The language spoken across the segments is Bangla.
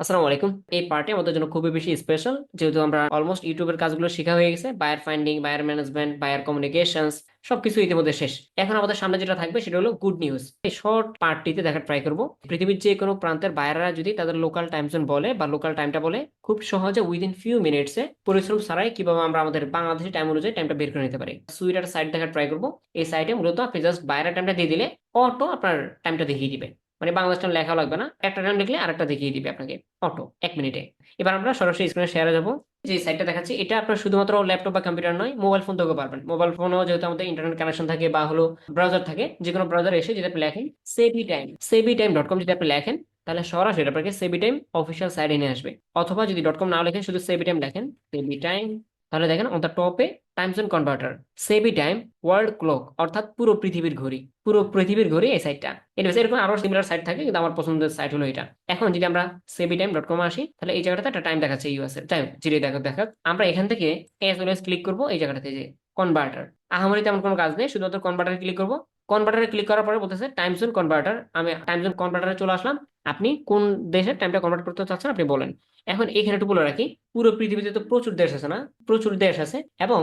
আসসালামু আলাইকুম। এই পার্টি আমাদের জন্য খুবই বেশি স্পেশাল যেহেতু আমরা অলমোস্ট ইউটিউবের কাজগুলো শেখা হয়ে গেছে buyer finding buyer management buyer communications সবকিছু ইতিমধ্যে শেষ। এখন আমাদের সামনে যেটা থাকবে সেটা হলো গুড নিউজ এই শর্ট পার্টিতে দেখার ট্রাই করব। পৃথিবীর যে কোনো প্রান্তের বায়াররা যদি তাদের লোকাল টাইম জোন বলে বা লোকাল টাইমটা বলে, খুব সহজে উইদিন ফিউ মিনিটসে পরিশ্রম ছাড়াই কীভাবে আমরা আমাদের বাংলাদেশি টাইম অনুযায়ী টাইমটা বের করে নিতে পারি। সুইটার সাইট দেখার ট্রাই করব। এই সাইটে মূলত আপনি জাস্ট বায়ারের টাইমটা দিয়ে দিলে অটো আপনার টাইমটা দেখিয়ে দিবে। মানে বাংলাদেশ টাইম লেখা লাগবে না। একটা টাইম লিখলে আরেকটা দেখিয়ে দিবে আপনাকে অটো এক মিনিটে। এবার আমরা সরাসরি স্ক্রিনে শেয়ারে যাব। যে সাইটটা দেখাচ্ছি, এটা আপনার শুধুমাত্র ল্যাপটপ বা কম্পিউটার নয় মোবাইল ফোন থেকেও পারবেন। মোবাইল ফোনেও যেহেতু আমাদের ইন্টারনেট কানেকশন থাকে বা হলো ব্রাউজার থাকে যে কোনো ব্রাউজার এসে যদি আপনি লেখেন savvy time savvy time dot com যদি আপনি লেখেন, তাহলে সরাসরি আপনাকে সেবি টাইম অফিসিয়াল সাইডে নিয়ে আসবে। অথবা যদি ডট কম না লেখেন, শুধু সেবি টাইম লেখেন সেবি টাইম তাহলে দেখেন অন দ্য টপে time zone converter savvy time world clock অর্থাৎ পুরো পৃথিবীর ঘড়ি, পুরো পৃথিবীর ঘড়ি এই সাইটটা এনিওয়েজ এরকম আরও সিমিলার সাইট থাকে, কিন্তু আমার পছন্দের সাইট হলো এটা। এখন যদি আমরা সেভি টাইম ডট কম আসি, তাহলে এই জায়গাটাতে একটা টাইম দেখাচ্ছে ইউএস এর। যাই হোক যেটা দেখা দেখা। আমরা এখান থেকে এস ওএস ক্লিক করব, এই জায়গাটাতে যে কনভার্টার আহামরি তেমন কোনো কাজ নেই, শুধুমাত্র কনভার্টারে ক্লিক করব। কনভার্টারে ক্লিক করার পরে বলতেছে টাইম জোন কনভার্টার আমি টাইম জোন কনভার্টারে চলে আসলাম। আপনি কোন দেশের টাইমটা কনভার্ট করতে চাচ্ছেন আপনি বলেন। এখন এখানে একটু বলে রাখি, পুরো পৃথিবীতে তো প্রচুর দেশ আছে না? প্রচুর দেশ আছে এবং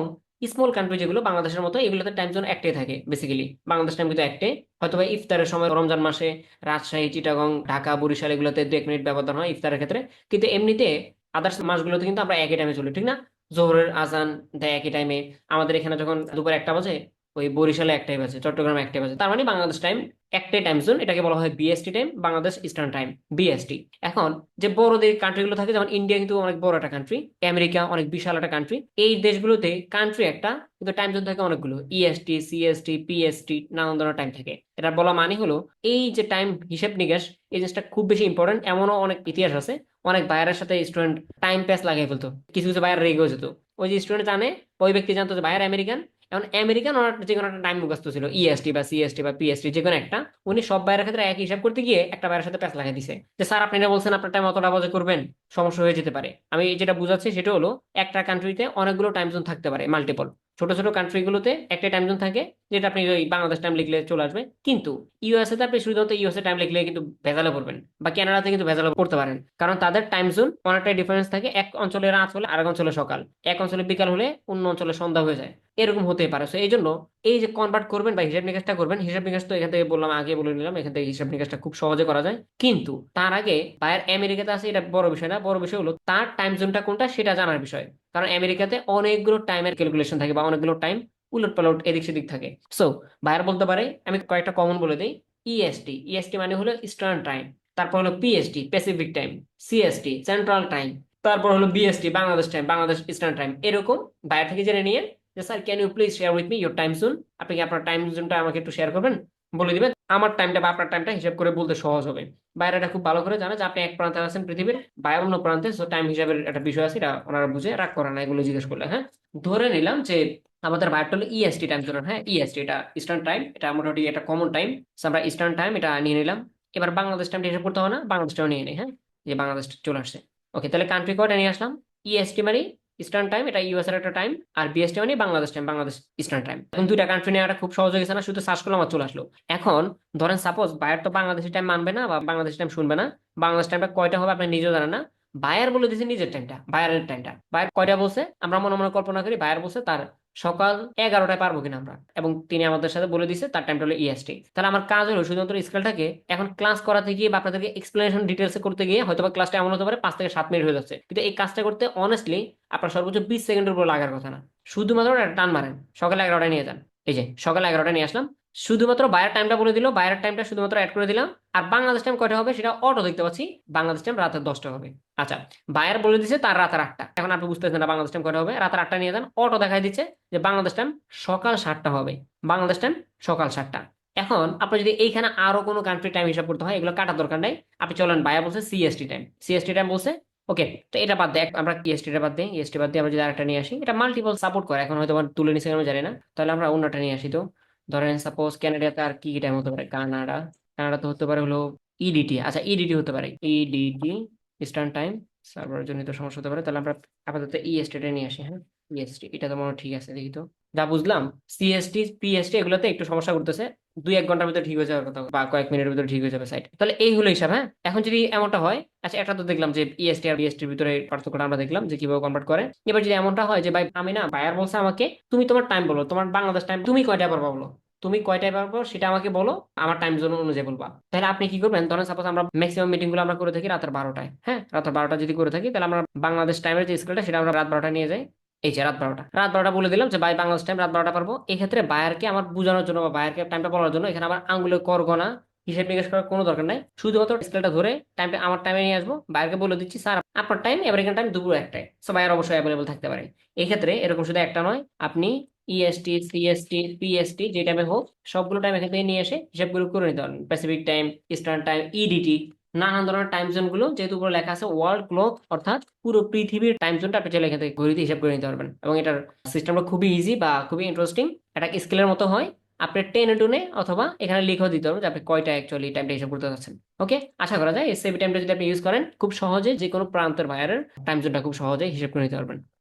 স্মল কান্ট্রি যেগুলো বাংলাদেশের মতো, এগুলোতে টাইম জোন একটাই থাকে বেসিক্যালি বাংলাদেশ টাইম কিন্তু একটাই। হয়তো বা ইফতারের সময় রমজান মাসে রাজশাহী, চিটাগং, ঢাকা, বরিশাল এগুলোতে দু এক মিনিট ব্যবধান হয় ইফতারের ক্ষেত্রে। কিন্তু এমনিতে আদার্স মাসগুলোতে কিন্তু আমরা একই টাইমে চলি, ঠিক না? জোহরের আজান দেয় একই টাইমে আমাদের এখানে যখন দুপুর একটা বাজে ওই বরিশালে একটাই বাজে চট্টগ্রামে একটাই বাজে তার মানে বাংলাদেশ টাইম একটাই টাইম জোন এটাকে বলা হয় BST time Bangladesh eastern time BST এখন যে বড় যে কান্ট্রিগুলো থাকে, যেমন ইন্ডিয়া কিন্তু অনেক বড় একটা কান্ট্রি আমেরিকা অনেক বিশাল একটা কান্ট্রি এই দেশগুলোতে কান্ট্রি একটা, কিন্তু টাইম জোন থাকে অনেকগুলো ইএসটি সিএসটি পিএসটি নানান ধরনের টাইম থাকে। এটা বলা মানে হলো, এই যে টাইম হিসেব নিকাশ, এই জিনিসটা খুব বেশি ইম্পর্টেন্ট এমনও অনেক ইতিহাস আছে, অনেক বায়ারের সাথে স্টুডেন্ট টাইম প্যাস লাগিয়ে ফেলতো, কিছু কিছু বাইরে রেগেও যেত। ওই যে স্টুডেন্ট জানে, ওই ব্যক্তি জানতো যে বায়ার আমেরিকান এখন আমেরিকান ওনার যে কোনো একটা টাইম মুখস্থ ছিল ইএসটি বা সিএসটি বা পিএসটি যে কোনো একটা, উনি সব বাইরের ক্ষেত্রে এক হিসাব করতে গিয়ে একটা বাইরের সাথে প্যাচ লাগিয়ে দিছে। যে, স্যার, আপনি এটা বলছেন, আপনার টাইম অতটা বাজে করবেন, সমস্যা হয়ে যেতে পারে। আমি যেটা বুঝাচ্ছি সেটা হলো, একটা কান্ট্রিতে অনেকগুলো টাইম জোন থাকতে পারে মাল্টিপল ছোট ছোট কান্ট্রিগুলোতে একটা টাইম জোন থাকে যেটা আপনি ওই বাংলাদেশ টাইম লিখলে চলে আসবে। কিন্তু ইউএসএ তে আপনি শুধুমাত্র ইউএসএ টাইম লিখলে কিন্তু ভেজালে পড়বেন বা কানাডাতে কিন্তু ভেজালে পড়তে পারেন। কারণ তাদের টাইম জোন অনেকটাই ডিফারেন্স থাকে। এক অঞ্চলে রাত হলে আরেক অঞ্চলে সকাল। এক অঞ্চলে বিকাল হলে অন্য অঞ্চলে সন্ধ্যা হয়ে যায়। এরকম হতে পারে। সো এই জন্য এই যে কনভার্ট করবেন বা হিসাব নিকাশটা করবেন, হিসাব নিকাশ তো এখান থেকে বললাম, আগে বলে নিলাম, এখান থেকে হিসাব নিকাশটা খুব সহজে করা যায়। কিন্তু তার আগে বায়ার আমেরিকাতে আছে, এটা বড় বিষয় না, বড় বিষয় হলো তার টাইম জোনটা কোনটা সেটা জানার বিষয়। কারণ আমেরিকাতে অনেকগুলো টাইমের ক্যালকুলেশন থাকে বা অনেকগুলো টাইম উলট পালট এদিক সেদিক থাকে। সো বায়ার বলতে পারে, আমি কয়েকটা কমন বলে দিই ইএসটি ইএসটি মানে হলো ইস্টার্ন টাইম তারপর হলো PST pacific time CST central time তারপর হলো BST Bangladesh time Bangladesh eastern time এরকম বাইরে থেকে জেনে নিয়ে যে sir can you please share with me your time zone আপনি কি আপনার টাইম জোনটা আমাকে একটু শেয়ার করবেন? বলে দিবেন, আমার টাইমটা বা আপনার টাইমটা হিসাব করে বলতে সহজ হবে। বাইরে এটা খুব ভালো করে জানে যে আপনি এক প্রান্তে আছেন পৃথিবীর বাইরে অন্য প্রান্তে সো টাইম হিসাবের একটা বিষয় আছে, এটা ওনারা বুঝে রাগ করে না, এগুলো জিজ্ঞেস করলে হ্যাঁ? ধরে নিলাম যে আমাদের বাইরটা হলো ইএসটি টাইম জোন হ্যাঁ? ইএসটি এটা ইস্টার্ন টাইম এটা মোটামুটি একটা কমন টাইম আমরা ইস্টার্ন টাইম এটা নিয়ে নিলাম। এবার বাংলাদেশ টাইমটা হিসাব করতে হবে না, বাংলাদেশটাও নিয়ে নিই হ্যাঁ? যে বাংলাদেশ চলে আসছে। ওকে তাহলে কান্ট্রি কোডটা নিয়ে আসলাম? ইএসটি মানে ইস্টার্ন টাইম এটা ইউএস এর একটা টাইম আর বিএসটি মানে Bangladesh time Bangladesh eastern time এখন দুইটা কান্ট্রি নেওয়াটা খুব সহজ হয়ে গেছে না, শুধু সার্চ করলাম চলে আসলো। এখন ধরেন সাপোজ বায়ার তো বাংলাদেশের টাইম মানবে না, বা বাংলাদেশ টাইম শুনবে না বাংলাদেশ টাইমটা কয়টা হবে আপনি নিজেও জানেন না। বায়ার বলে দিয়েছে নিজের টাইমটা বায়ারের টাইমটা বায়ার কয়টা বলছে? আমরা মনে মনে কল্পনা করি বায়ার বলছে তার সকাল এগারোটায় পারব কিনা আমরা। এবং তিনি আমাদের সাথে বলে দিছে তার টাইমটা হলো ইএসটি তাহলে আমার কাজ হলো শুধুমাত্র স্কেলটাকে এখন ক্লাস করাতে গিয়ে বা আপনাদেরকে এক্সপ্লেনেশন ডিটেলস করতে গিয়ে হয়তো বা ক্লাসটা এমন হতে পারে, পাঁচ থেকে সাত মিনিট হয়ে যাচ্ছে। কিন্তু এই কাজটা করতে অনেস্টলি আপনার সর্বোচ্চ বিশ সেকেন্ডের উপর লাগার কথা না। শুধুমাত্র একটা টান মারেন, সকালে এগারোটায় নিয়ে যান। এই যে, সকাল এগারোটায় নিয়ে আসলাম। শুধুমাত্র বায়ার টাইমটা বলে দিল বায়ার টাইমটা শুধুমাত্র অ্যাড করে দিলাম। আর বাংলাদেশ টাইম কয়টা হবে সেটা অটো দেখতে পাচ্ছি। বাংলাদেশ টাইম রাতের দশটা হবে। আচ্ছা বায়ার বলে দিচ্ছে তার রাতের আটটা। এখন আপনি বুঝতেছেন না বাংলাদেশ টাইম কয়টা হবে। রাতের আটটা নিয়ে যান। অটো দেখাই দিচ্ছে যে বাংলাদেশ টাইম সকাল সাতটা হবে। বাংলাদেশ টাইম সকাল সাতটা। এখন আপনি যদি এইখানে আরও কোনো কান্ট্রি টাইম হিসাব করতে হয়, এগুলো কাটার দরকার নাই। আপনি চলেন বায়া বলছে সিএসটি টাইম সিএসটি টাইম বলছে ওকে তো এটা বাদ দেয়। আমরা ইএসটি টা বাদ দিই। ইএসটি বাদ দিয়ে আমরা যদি আরেকটা নিয়ে আসি, এটা মাল্টিপল সাপোর্ট করে। এখন হয়তো আমার তুলে নিছে আমি জানি না। তাহলে আমরা অন্যটা নিয়ে আসি তো। ধরেন সাপোজ ক্যানাডাতে আর কি টাইম হতে পারে? কানাডা। কানাডা তো হতে পারে হলো ইডিটি আচ্ছা ইডিটি হতে পারে। ইডিটি ইস্টার্ন টাইম সার্ভার জনিত সমস্যা হতে পারে। তাহলে আমরা আপাতত ইএসটি টা নিয়ে আসি হ্যাঁ? ইএসটি এটা তো মনে ঠিক আছে, দেখি তো। যা বুঝলাম সিএসটি পিএসটি এগুলোতে একটু সমস্যা করতেছে দুই এক ঘণ্টার ভিতরে ঠিক হয়ে যাবে কথা, বা কয়েক মিনিটের ভিতরে ঠিক হয়ে যাবে সাইট তাহলে এই হলো হিসাব হ্যাঁ? এখন যদি এমনটা হয় আচ্ছা একটা তো দেখলাম যে ইএসটি আর বিএসটির ভিতরে পার্থক্যটা আমরা দেখলাম, যে কীভাবে কনভার্ট করে। এবার যদি এমনটা হয় যে, ভাই, আমি না বায়ার বলছে আমাকে, তুমি তোমার টাইম বলো, তোমার বাংলাদেশ টাইম তুমি কয়টা পারবা বলো? তুমি কয়টায় পারব সেটা আমাকে বলো, আমার টাইম জোন অনুযায়ী বলবা। তাহলে আপনি কি করবেন, ধরেন সাপোজ আমরা ম্যাক্সিমাম মিটিংগুলো আমরা করে থাকি রাতের বারোটায় হ্যাঁ? রাতের বারোটা যদি করে থাকি, তাহলে আমরা বাংলাদেশ টাইমের যে স্কেলটা সেটা আমরা রাত বারোটা নিয়ে যাই। এই যে রাত বারোটা রাত বারোটা বলে দিলাম যে, ভাই, বাংলাদেশ টাইম রাত বারোটা পারব। এক্ষেত্রে বায়ারকে আমার বোঝানোর জন্য বা বায়ারকে টাইমটা বলার জন্য এখানে আমার আঙ্গুলে করগনা, হিসেব নিকেশ করার কোনো দরকার নাই। শুধুমাত্র স্কেলটা ধরে টাইমটা আমার টাইমে নিয়ে আসব। বায়ারকে বলে দিচ্ছি, স্যার, আপনার টাইম আমেরিকান টাইম দুপুর একটায়। সো বায়ার অবশ্যই অ্যাভেলেবল থাকতে পারে। এক্ষেত্রে এরকম শুধু একটা নয়, আপনি ইএসটি সিএসটি পিএসটি যে টাইমে হোক, সবগুলো টাইম এখান থেকে নিয়ে এসে হিসাবগুলো করে নিতে পারবেন pacific time eastern time EDT নানান ধরনের টাইম জোনগুলো যেহেতু উপরে লেখা আছে ওয়ার্ল্ড ক্লক অর্থাৎ পুরো পৃথিবীর টাইম জোনটা আপনি চাইলে এখান থেকে ঘড়িতে হিসাব করে নিতে পারবেন। এবং এটার সিস্টেমটা খুবই ইজি বা খুবই ইন্টারেস্টিং এটা স্কেলের মতো হয়। আপনি টেনে টুনে অথবা এখানে লিখেও দিতে পারবেন যে আপনি কয়টা অ্যাকচুয়ালি টাইমটা হিসাব করতে চাচ্ছেন ওকে আশা করা যায় এই সেভি টাইমটা যদি আপনি ইউজ করেন, খুব সহজে যে কোনো প্রান্তের বায়ারের টাইম জোনটা খুব সহজে হিসাব করে নিতে পারবেন।